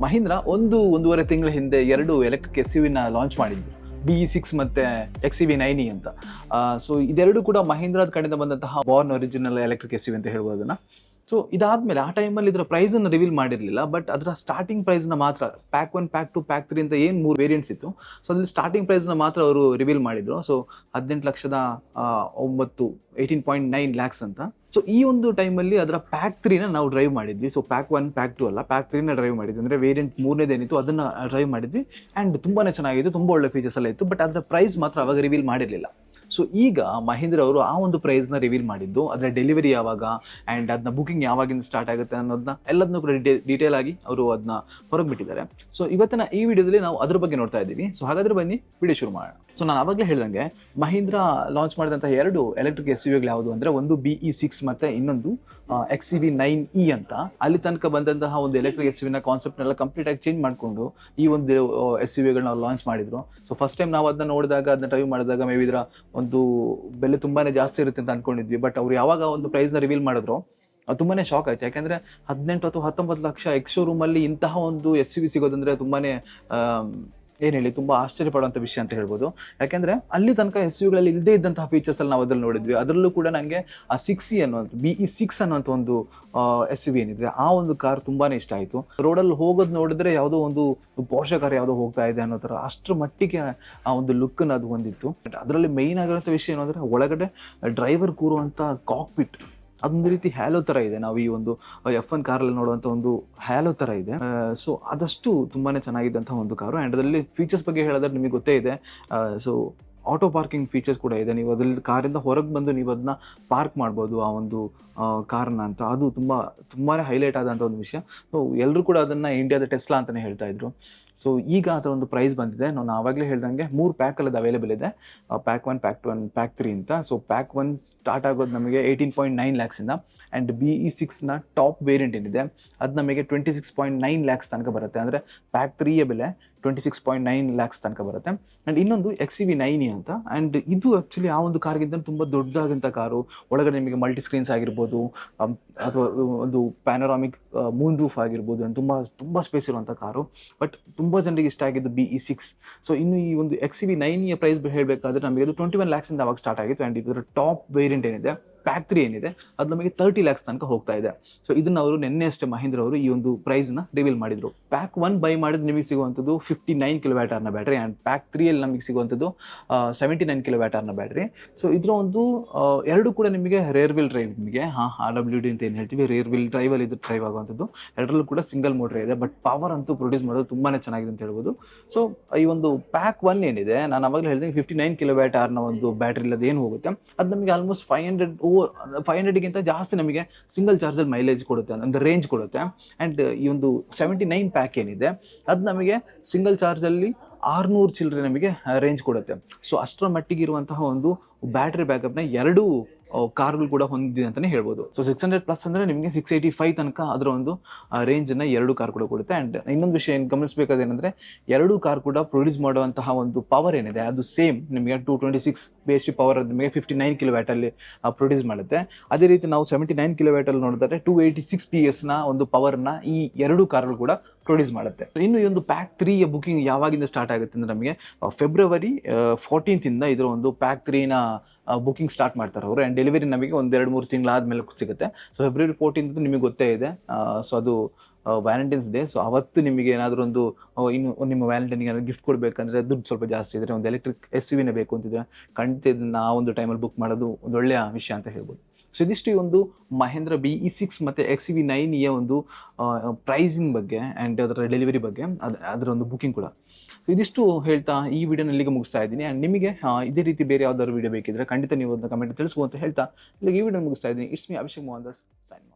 ಮಹೀಂದ್ರ ಒಂದು ಒಂದೂವರೆ ತಿಂಗಳ ಹಿಂದೆ ಎರಡು ಎಲೆಕ್ಟ್ರಿಕ್ ಎಸ್ ಯು ವಿನ ಲಾಂಚ್ ಮಾಡಿದ್ವಿ ಬಿ ಇ ಸಿಕ್ಸ್ ಮತ್ತೆ ಎಕ್ಸ್ ವಿ ನೈನ್ ಇ ಅಂತ. ಸೊ ಇದೆರಡು ಕೂಡ ಮಹೀಂದ್ರದ ಕಡೆಯಿಂದ ಬಂದಂತಹ born original electric S U ಅಂತ ಹೇಳ್ಬೋದನ್ನ ಸೊ ಇದಾದ್ಮೇಲೆ ಆ ಟೈಮಲ್ಲಿ ಇದರ ಪ್ರೈಸ್ ಅನ್ನು ರಿವೀಲ್ ಮಾಡಿರಲಿಲ್ಲ ಬಟ್ ಅದರ ಸ್ಟಾರ್ಟಿಂಗ್ ಪ್ರೈಸ್ನ ಮಾತ್ರ pack one pack two pack three ಅಂತ ಏನು ಮೂರು ವೇರಿಯಂಟ್ಸ್ ಇತ್ತು ಸೊ ಅದ್ರಲ್ಲಿ ಸ್ಟಾರ್ಟಿಂಗ್ ಪ್ರೈಸ್ನ ಮಾತ್ರ ಅವರು ರಿವೀಲ್ ಮಾಡಿದ್ರು. ಸೊ ಹದಿನೆಂಟು ಲಕ್ಷದ ಒಂಬತ್ತು ಏಯ್ಟೀನ್ ಪಾಯಿಂಟ್ ನೈನ್ ಲ್ಯಾಕ್ಸ್ ಅಂತ. ಸೊ ಈ ಒಂದು ಟೈಮಲ್ಲಿ ಅದರ ಪ್ಯಾಕ್ ತ್ರೀನ ನಾವು ಡ್ರೈವ್ ಮಾಡಿದ್ವಿ. So pack one pack two ಅಲ್ಲ ಪ್ಯಾಕ್ ತ್ರೀನ ಡ್ರೈವ್ ಮಾಡಿದ್ವಿ. ಅಂದರೆ ವೇರಿಯಂಟ್ ಮೂರನೇದೇನಿತ್ತು ಅದನ್ನು ಡ್ರೈವ್ ಮಾಡಿದ್ವಿ. ಆ್ಯಂಡ್ ತುಂಬಾನೇ ಚೆನ್ನಾಗಿತ್ತು, ತುಂಬ ಒಳ್ಳೆ ಫೀಚರ್ಸ್ ಎಲ್ಲ ಇತ್ತು ಬಟ್ ಅದರ ಪ್ರೈಸ್ ಮಾತ್ರ ಅವಾಗ ರಿವೀಲ್ ಮಾಡಿರಲಿಲ್ಲ. ಸೊ ಈಗ ಮಹೀಂದ್ರ ಅವರು ಆ ಒಂದು ಪ್ರೈಸ್ನ ರಿವೀಲ್ ಮಾಡಿದ್ದು, ಅದರ ಡೆಲಿವರಿ ಯಾವಾಗ ಆ್ಯಂಡ್ ಅದನ್ನ ಬುಕಿಂಗ್ ಯಾವಾಗಿಂದ ಸ್ಟಾರ್ಟ್ ಆಗುತ್ತೆ ಅನ್ನೋದನ್ನ ಎಲ್ಲದನ್ನೂ ಕೂಡ ಡೀಟೇಲ್ ಆಗಿ ಅವರು ಅದನ್ನ ಹೊರಗೆ ಬಿಟ್ಟಿದ್ದಾರೆ ಸೊ ಇವತ್ತಿನ ಈ ವಿಡಿಯೋದಲ್ಲಿ ನಾವು ಅದ್ರ ಬಗ್ಗೆ ನೋಡ್ತಾ ಇದ್ದೀವಿ. ಸೊ ಹಾಗಾದ್ರೆ ಬನ್ನಿ, ವಿಡಿಯೋ ಶುರು ಮಾಡೋಣ. ಸೊ ನಾನು ಆವಾಗಲೇ ಹೇಳ್ದಂಗೆ ಮಹೀಂದ್ರ ಲಾಂಚ್ ಮಾಡಿದಂಥ ಎರಡು ಎಲೆಕ್ಟ್ರಿಕ್ ಎಸ್ ಯುಗಳು ಯಾವುದು ಅಂದರೆ ಒಂದು ಬಿ ಇ ಸಿಕ್ಸ್ ಮತ್ತು ಇನ್ನೊಂದು X E V nine E ಅಂತ. ಅಲ್ಲಿ ತನಕ ಬಂದಂತಹ ಒಂದು ಎಲೆಕ್ಟ್ರಿಕ್ ಎಸ್ ವಿನ ಕಾನ್ಸೆಪ್ಟ್ನೆಲ್ಲ ಕಂಪ್ಲೀಟ್ ಆಗಿ ಚೇಂಜ್ ಮಾಡಿಕೊಂಡು ಈ ಒಂದು ಎಸ್ ಯು ವಿಗಳನ್ನ ಲಾಂಚ್ ಮಾಡಿದ್ರು. ಸೊ ಫಸ್ಟ್ ಟೈಮ್ ನಾವು ಅದನ್ನ ನೋಡಿದಾಗ ಅದನ್ನ ಡ್ರೈವ್ ಮಾಡಿದಾಗ ಮೇ ಬಿ ಇದರ ಒಂದು ಬೆಲೆ ತುಂಬಾನೇ ಜಾಸ್ತಿ ಇರುತ್ತೆ ಅಂತ ಅನ್ಕೊಂಡಿದ್ವಿ. ಬಟ್ ಅವ್ರು ಯಾವಾಗ ಒಂದು ಪ್ರೈಸ್ನ ರಿವೀಲ್ ಮಾಡಿದ್ರು, ಅದು ತುಂಬಾನೇ ಶಾಕ್ ಆಯ್ತು. ಯಾಕಂದ್ರೆ ಹದಿನೆಂಟು ಅಥವಾ ಹತ್ತೊಂಬತ್ತು ಲಕ್ಷ ಎಕ್ಸ್ ಅಲ್ಲಿ ಇಂತಹ ಒಂದು ಎಸ್ ಯು ವಿ ಸಿಗೋದಂದ್ರೆ ತುಂಬಾನೇ ಏನ್ ಹೇಳಿ, ತುಂಬಾ ಆಶ್ಚರ್ಯ ಪಡುವಂತ ವಿಷಯ ಅಂತ ಹೇಳ್ಬೋದು. ಯಾಕೆಂದರೆ ಅಲ್ಲಿ ತನಕ ಎಸ್ ಯುಗಳಲ್ಲಿ ಇಲ್ಲದೇ ಇದ್ದಂತಹ ಫೀಚರ್ಸ್ ಅಲ್ಲಿ ನಾವು ಅದ್ರಲ್ಲಿ ನೋಡಿದ್ವಿ. ಅದರಲ್ಲೂ ಕೂಡ ನನಗೆ ಆ ಸಿಕ್ಸ್ ಇ ಅನ್ನುವಂಥ ಬಿ ಇ ಸಿಕ್ಸ್ ಅನ್ನುವಂಥ ಒಂದು ಎಸ್ ಯು ವಿ ಏನಿದೆ ಆ ಒಂದು ಕಾರ್ ತುಂಬಾನೇ ಇಷ್ಟ ಆಯಿತು. ರೋಡಲ್ಲಿ ಹೋಗೋದು ನೋಡಿದ್ರೆ ಯಾವುದೋ ಒಂದು ಪೋಷ ಕಾರ್ ಯಾವುದೋ ಹೋಗ್ತಾ ಇದೆ ಅನ್ನೋ ಥರ ಅಷ್ಟರ ಮಟ್ಟಿಗೆ ಆ ಒಂದು ಲುಕ್ಕನ್ನು ಅದು ಹೊಂದಿತ್ತು. ಬಟ್ ಅದರಲ್ಲಿ ಮೈನ್ ಆಗಿರೋಂಥ ವಿಷಯ ಏನು ಅಂದರೆ, ಒಳಗಡೆ ಡ್ರೈವರ್ ಕೂರುವಂಥ ಕಾಕ್ಪಿಟ್ ಅದೊಂದು ರೀತಿ ಹ್ಯಾಲೋ ಥರ ಇದೆ. ನಾವು ಈ ಒಂದು ಎಫ್ ಒನ್ ಕಾರಲ್ಲಿ ನೋಡುವಂಥ ಒಂದು ಹ್ಯಾಲೋ ಥರ ಇದೆ. ಸೊ ಅದಷ್ಟು ತುಂಬಾನೇ ಚೆನ್ನಾಗಿದ್ದಂಥ ಒಂದು ಕಾರು ಆ್ಯಂಡ್ ಅದರಲ್ಲಿ ಫೀಚರ್ಸ್ ಬಗ್ಗೆ ಹೇಳಿದ್ರೆ ನಿಮಗೆ ಗೊತ್ತೇ ಇದೆ. ಸೊ ಆಟೋ ಪಾರ್ಕಿಂಗ್ ಫೀಚರ್ಸ್ ಕೂಡ ಇದೆ. ನೀವು ಅದ್ರಲ್ಲಿ ಕಾರಿಂದ ಹೊರಗೆ ಬಂದು ನೀವು ಅದನ್ನ ಪಾರ್ಕ್ ಮಾಡ್ಬೋದು ಆ ಒಂದು ಕಾರನ್ನ ಅಂತ. ಅದು ತುಂಬ ತುಂಬಾ ಹೈಲೈಟ್ ಆದಂಥ ಒಂದು ವಿಷಯ. ಸೊ ಎಲ್ಲರೂ ಕೂಡ ಅದನ್ನು ಇಂಡಿಯಾದ ಟೆಸ್ಲಾ ಅಂತಲೇ ಹೇಳ್ತಾ ಇದ್ರು. ಸೊ ಈಗ ಅದರ ಒಂದು ಪ್ರೈಸ್ ಬಂದಿದೆ. ನಾನು ಆವಾಗಲೇ ಹೇಳ್ದಂಗೆ ಮೂರು ಪ್ಯಾಕಲ್ಲಿ ಅದು ಅವೈಲೇಬಲ್ ಇದೆ. Pack one pack two one pack three ಅಂತ. ಸೊ ಪ್ಯಾಕ್ ಒನ್ ಸ್ಟಾರ್ಟ್ ಆಗೋದು ನಮಗೆ ಏಯ್ಟೀನ್ ಪಾಯಿಂಟ್ ನೈನ್ ಲ್ಯಾಕ್ಸಿಂದ ಆ್ಯಂಡ್ ಬಿ ಇ ಸಿಕ್ಸ್ನ ಟಾಪ್ ವೇರಿಯಂಟ್ ಏನಿದೆ, ಅದು ನಮಗೆ twenty six point nine lakhs ತನಕ ಬರುತ್ತೆ. ಅಂದರೆ ಪ್ಯಾಕ್ ತ್ರೀಯ ಬೆಲೆ twenty six point nine lakhs ತನಕ ಬರುತ್ತೆ. ಆ್ಯಂಡ್ ಇನ್ನೊಂದು ಎಕ್ಸ್ ಸಿ ವಿ ನೈನಿ ಅಂತ. ಆ್ಯಂಡ್ ಇದು ಆ್ಯಕ್ಚುಲಿ ಆ ಒಂದು ಕಾರ್ಗಿಂತ ತುಂಬ ದೊಡ್ಡದಾದಂಥ ಕಾರು. ಒಳಗಡೆ ನಿಮಗೆ ಮಲ್ಟಿ ಸ್ಕ್ರೀನ್ಸ್ ಆಗಿರ್ಬೋದು ಅಥವಾ ಒಂದು ಪ್ಯಾನರಾಮಿಕ್ ಮೂನ್ ರೂಫ್ ಆಗಿರ್ಬೋದು ಆ್ಯಂಡ್ ತುಂಬ ತುಂಬ ಸ್ಪೇಸ್ ಇರುವಂಥ ಕಾರು. ಬಟ್ ತುಂಬ ಜನರಿಗೆ ಇಷ್ಟ ಆಗಿದ್ದು ಬಿ ಇ ಸಿಕ್ಸ್ ಸೊ ಇನ್ನು ಈ ಒಂದು ಎಕ್ಸ್ ಸಿ ವಿ ನೈನಿಯ ಪ್ರೈಸ್ ಹೇಳಬೇಕಾದ್ರೆ ನಮಗೆ ಅದು ಟ್ವೆಂಟಿ ಒನ್ ಲ್ಯಾಕ್ಸಿಂದ ಅವಾಗ ಸ್ಟಾರ್ಟ್ ಆಗಿತ್ತು. ಆ್ಯಂಡ್ ಇದರ ಟಾಪ್ ವೇರಿಯಂಟ್ ಏನಿದೆ? ಪ್ಯಾಕ್ ತ್ರೀ ಏನಿದೆ, ಅದು ನಮಗೆ ತರ್ಟಿ ಲ್ಯಾಕ್ಸ್ ತನಕ ಹೋಗ್ತಾ ಇದೆ. ಸೊ ಇದನ್ನ ಅವರು ನಿನ್ನೆ ಅಷ್ಟೇ ಮಹೇಂದ್ರ ಅವರು ಈ ಒಂದು ಪ್ರೈಸ್ನ ರಿವೀಲ್ ಮಾಡಿದ್ರು. ಪ್ಯಾಕ್ ಒನ್ ಬೈ ಮಾಡಿದ್ರೆ ನಿಮಗೆ ಸಿಗುವಂಥದ್ದು ಫಿಫ್ಟಿ ನೈನ್ ಕಿಲೋ ವ್ಯಾಟರ್ನ ಬ್ಯಾಟ್ರಿ ಆ್ಯಂಡ್ ಪ್ಯಾಕ್ ತ್ರೀಯಲ್ಲಿ ನಮಗೆ ಸಿಗುವಂಥದ್ದು ಸೆವೆಂಟಿ ನೈನ್ ಕಿಲೋ ವ್ಯಾಟರ್ನ ಬ್ಯಾಟ್ರಿ ಸೊ ಇದರ ಒಂದು ಎರಡು ಕೂಡ ನಿಮಗೆ ರೇರ್ ವಿಲ್ ಡ್ರೈವ್ ನಿಮಗೆ, ಹಾಂ ಆರ್ ಡಬ್ಲ್ಯೂ ಡಿ ಅಂತ ಏನು ಹೇಳ್ತೀವಿ ರೇರ್ ವಿಲ್ ಡ್ರೈವಲ್ಲಿ ಇದು ಡ್ರೈವ್ ಆಗುವಂಥದ್ದು. ಎರಡರಲ್ಲೂ ಕೂಡ ಸಿಂಗಲ್ ಮೋಟ್ರ್ ಇದೆ ಬಟ್ ಪವರ್ ಅಂತೂ ಪ್ರೊಡ್ಯೂಸ್ ಮಾಡೋದು ತುಂಬಾ ಚೆನ್ನಾಗಿದೆ ಅಂತ ಹೇಳ್ಬೋದು. ಸೊ ಈ ಒಂದು ಪ್ಯಾಕ್ ಒನ್ ಏನಿದೆ, ನಾನು ಅವಾಗಲೇ ಹೇಳಿದೆ ಫಿಫ್ಟಿ ನೈನ್ ಕಿಲೋ ವ್ಯಾಟರ್ನ ಒಂದು ಬ್ಯಾಟ್ರಿ ಇಲ್ಲದ ಏನು ಹೋಗುತ್ತೆ? ಅದು ನಮಗೆ almost five hundred over five ಹಂಡ್ರೆಡ್ಗಿಂತ ಜಾಸ್ತಿ ನಮಗೆ ಸಿಂಗಲ್ ಚಾರ್ಜಲ್ಲಿ ಮೈಲೇಜ್ ಕೊಡುತ್ತೆ, ಅಂದರೆ ರೇಂಜ್ ಕೊಡುತ್ತೆ. ಆ್ಯಂಡ್ ಈ ಒಂದು ಸೆವೆಂಟಿ ನೈನ್ ಪ್ಯಾಕ್ ಏನಿದೆ, ಅದು ನಮಗೆ ಸಿಂಗಲ್ ಚಾರ್ಜಲ್ಲಿ ಆರುನೂರು ಚಿಲ್ಲರೆ ನಮಗೆ ರೇಂಜ್ ಕೊಡುತ್ತೆ. ಸೊ ಅಷ್ಟರ ಮಟ್ಟಿಗೆ ಇರುವಂತಹ ಒಂದು ಬ್ಯಾಟ್ರಿ ಬ್ಯಾಕಪ್ನ ಎರಡು ಕಾರ್ಗಳು ಕೂಡ ಹೊಂದಿದೆ ಅಂತಲೇ ಹೇಳ್ಬೋದು. ಸೊ ಸಿಕ್ಸ್ ಹಂಡ್ರೆಡ್ ಪ್ಲಸ್ ಅಂದರೆ ನಿಮಗೆ ಸಿಕ್ಸ್ ಏಯ್ಟಿ ಫೈವ್ ತನಕ ಅದರ ಒಂದು ರೇಂಜನ್ನು ಎರಡು ಕಾರ್ ಕೂಡ ಕೊಡುತ್ತೆ. ಆ್ಯಂಡ್ ಇನ್ನೊಂದು ವಿಷಯ ಏನು ಗಮನಿಸಬೇಕಾದೇನೆಂದರೆ ಎರಡು ಕಾರ್ ಕೂಡ ಪ್ರೊಡ್ಯೂಸ್ ಮಾಡುವಂತಹ ಒಂದು ಪವರ್ ಏನಿದೆ, ಅದು ಸೇಮ್ ನಿಮಗೆ two twenty six B S P power ನಿಮಗೆ ಫಿಫ್ಟಿ ನೈನ್ ಕಿಲೋ ಪ್ರೊಡ್ಯೂಸ್ ಮಾಡುತ್ತೆ. ಅದೇ ರೀತಿ ನಾವು ಸೆವೆಂಟಿ ನೈನ್ ಕಿಲೋ ವ್ಯಾಟಲ್ಲಿ ನೋಡಿದ್ರೆ ಟು ಏಯ್ಟಿ ಸಿಕ್ಸ್ ಪಿ ಎಸ್ನ ಒಂದು ಪವರ್ನ ಈ ಎರಡು ಕಾರ್ಗಳು ಕೂಡ ಪ್ರೊಡ್ಯೂಸ್ ಮಾಡುತ್ತೆ. ಇನ್ನು ಈ ಒಂದು ಪ್ಯಾಕ್ ತ್ರೀಯ ಬುಕಿಂಗ್ ಯಾವಾಗಿಂದ ಸ್ಟಾರ್ಟ್ ಆಗುತ್ತೆ ಅಂದರೆ ನಮಗೆ ಫೆಬ್ರವರಿ ಫೋರ್ಟೀನ್ತಿಂದ ಇದರ ಒಂದು ಪ್ಯಾಕ್ ತ್ರೀನ ಬುಕಿಂಗ್ ಸ್ಟಾರ್ಟ್ ಮಾಡ್ತಾರೆ ಅವರು. ಆ್ಯಂಡ್ ಡೆಲಿವರಿ ನಮಗೆ ಒಂದು ಎರಡು ಮೂರು ತಿಂಗಳಾದಮೇಲೆ ಸಿಗುತ್ತೆ. ಸೊ ಫೆಬ್ರವರಿ ಫೋರ್ಟೀನ್ತ್ ನಿಮಗೆ ಗೊತ್ತೇ ಇದೆ. ಸೊ ಅದು ವ್ಯಾಲೆಂಟೈನ್ಸ್ ಡೇ ಸೊ ಅವತ್ತು ನಿಮಗೆ ಏನಾದರೂ ಒಂದು ಇನ್ನು ನಿಮ್ಮ ವ್ಯಾಲೆಂಟೈನ್ಗೆ ಏನಾದ್ರು ಗಿಫ್ಟ್ ಕೊಡಬೇಕಂದ್ರೆ ದುಡ್ಡು ಸ್ವಲ್ಪ ಜಾಸ್ತಿ ಇದ್ದರೆ ಒಂದು ಎಲೆಕ್ಟ್ರಿಕ್ ಎಸ್ ವಿನೇ ಬೇಕು ಅಂತಿದ್ರೆ ಖಂಡಿತ ಇದನ್ನು ಆ ಒಂದು ಟೈಮಲ್ಲಿ ಬುಕ್ ಮಾಡೋದು ಒಂದು ಒಳ್ಳೆಯ ವಿಷಯ ಅಂತ ಹೇಳ್ಬೋದು. ಸೊ ಇದಿಷ್ಟು ಈ ಒಂದು ಮಹೇಂದ್ರ ಬಿ ಇ ಸಿಕ್ಸ್ ಮತ್ತು ಎಕ್ಸ್ ವಿ ನೈನ್ ಇಯ ಒಂದು ಪ್ರೈಸಿಂಗ್ ಬಗ್ಗೆ ಆ್ಯಂಡ್ ಅದರ ಡೆಲಿವರಿ ಬಗ್ಗೆ, ಅದು, ಅದರ ಒಂದು ಬುಕಿಂಗ್ ಕೂಡ. ಸೊ ಇದಿಷ್ಟು ಹೇಳ್ತಾ ಈ ವಿಡಿಯೋನ ಇಲ್ಲಿಗೆ ಮುಗಿಸ್ತಾ ಇದ್ದೀನಿ. ಆ್ಯಂಡ್ ನಿಮಗೆ ಇದೇ ರೀತಿ ಬೇರೆ ಯಾವ್ದಾದ್ರು ವಿಡಿಯೋ ಬೇಕಿದ್ರೆ ಖಂಡಿತ ನೀವು ಒಂದು ಕಮೆಂಟ್ ತಿಳಿಸುವಂತ ಹೇಳ್ತಾ ಇಲ್ಲಿಗೆ ಈ ವಿಡಿಯೋ ಮುಗಿಸ್ತಾ ಇದ್ದೀನಿ. It's me Abhishek Mohan Das sign